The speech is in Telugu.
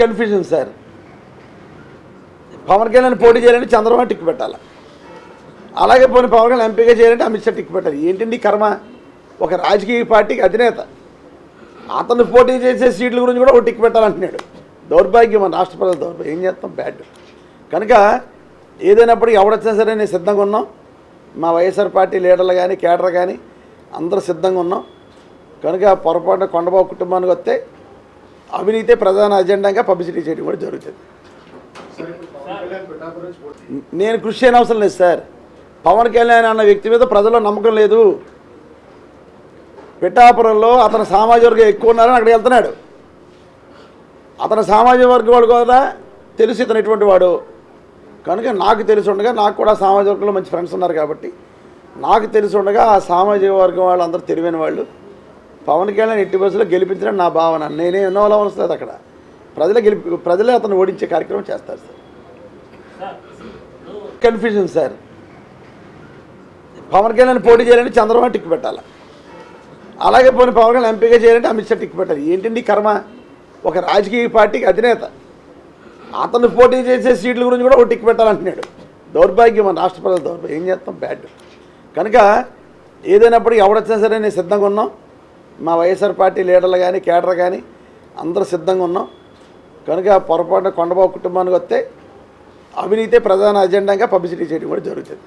కన్ఫ్యూజన్ సార్ పవన్ కళ్యాణ్ పోటీ చేయాలంటే చంద్రబాబు టిక్ పెట్టాలి. అలాగే పోనీ పవన్ కళ్యాణ్ ఎంపీగా చేయాలంటే అమిత్ షా టిక్ పెట్టాలి. ఏంటండి కర్మ? ఒక రాజకీయ పార్టీకి అధినేత. అతను పోటీ చేసే సీట్ల గురించి కూడా ఒక టిక్ పెట్టాలంటున్నాడు. దౌర్భాగ్యం మన రాష్ట్ర ప్రజల దౌర్భాగ్యం. ఏం చేస్తాం? బ్యాడ్. కనుక ఏదైనప్పటికీ ఎవడొచ్చినా సరే నేను సిద్ధంగా ఉన్నాం. మా వైఎస్ఆర్ పార్టీ లీడర్లు కానీ కేడర్ కానీ అందరూ సిద్ధంగా ఉన్నాం. కనుక పొరపాటున కొండబాబు కుటుంబానికి వస్తే అవినీతి ప్రధాన అజెండాగా పబ్లిసిటీ చేయడం కూడా జరుగుతుంది. నేను కృషి చేయని అవసరం లేదు సార్. పవన్ కళ్యాణ్ అన్న వ్యక్తి మీద ప్రజల్లో నమ్మకం లేదు. పిఠాపురంలో అతను సామాజిక వర్గం ఎక్కువ ఉన్నారని అక్కడికి వెళ్తున్నాడు. అతని సామాజిక వర్గం వాడు కూడా తెలుసు ఇతను ఎటువంటి వాడు. కనుక నాకు తెలిసి ఉండగా నాకు కూడా సామాజిక వర్గంలో మంచి ఫ్రెండ్స్ ఉన్నారు కాబట్టి నాకు తెలిసి ఉండగా ఆ సామాజిక వర్గం వాళ్ళు అందరూ తెలివైన వాళ్ళు. పవన్ కళ్యాణ్ ఎట్టి బస్సులో గెలిపించడం నా భావన. నేనే ఎన్నో వస్తుంది అక్కడ. ప్రజల గెలిపి ప్రజలే అతను ఓడించే కార్యక్రమం చేస్తారు sir. Confusion sir Pawan Kalyan పోటీ చేయాలంటే చంద్రబాబు టిక్ పెట్టాలి? అలాగే పోనీ పవన్ కళ్యాణ్ ఎంపీగా చేయాలంటే అమిత్ షా టిక్ పెట్టాలి. ఏంటండి కర్మ? ఒక రాజకీయ పార్టీకి అధినేత. అతను పోటీ చేసే సీట్ల గురించి కూడా ఒక టిక్ పెట్టాలంటున్నాడు. దౌర్భాగ్యం మన రాష్ట్ర ప్రజల దౌర్భాగ్యం. ఏం చేస్తాం? బ్యాడ్. కనుక ఏదైనప్పటికీ ఎవడొచ్చినా సరే నేను సిద్ధంగా ఉన్నాం. మా వైఎస్ఆర్ పార్టీ లీడర్లు కానీ కేడర్ కానీ అందరూ సిద్ధంగా ఉన్నాం. కనుక పొరపాటున కొండబాబు కుటుంబానికి వస్తే అవినీతి ప్రధాన అజెండాగా పబ్లిసిటీ చేయడం కూడా జరుగుతుంది.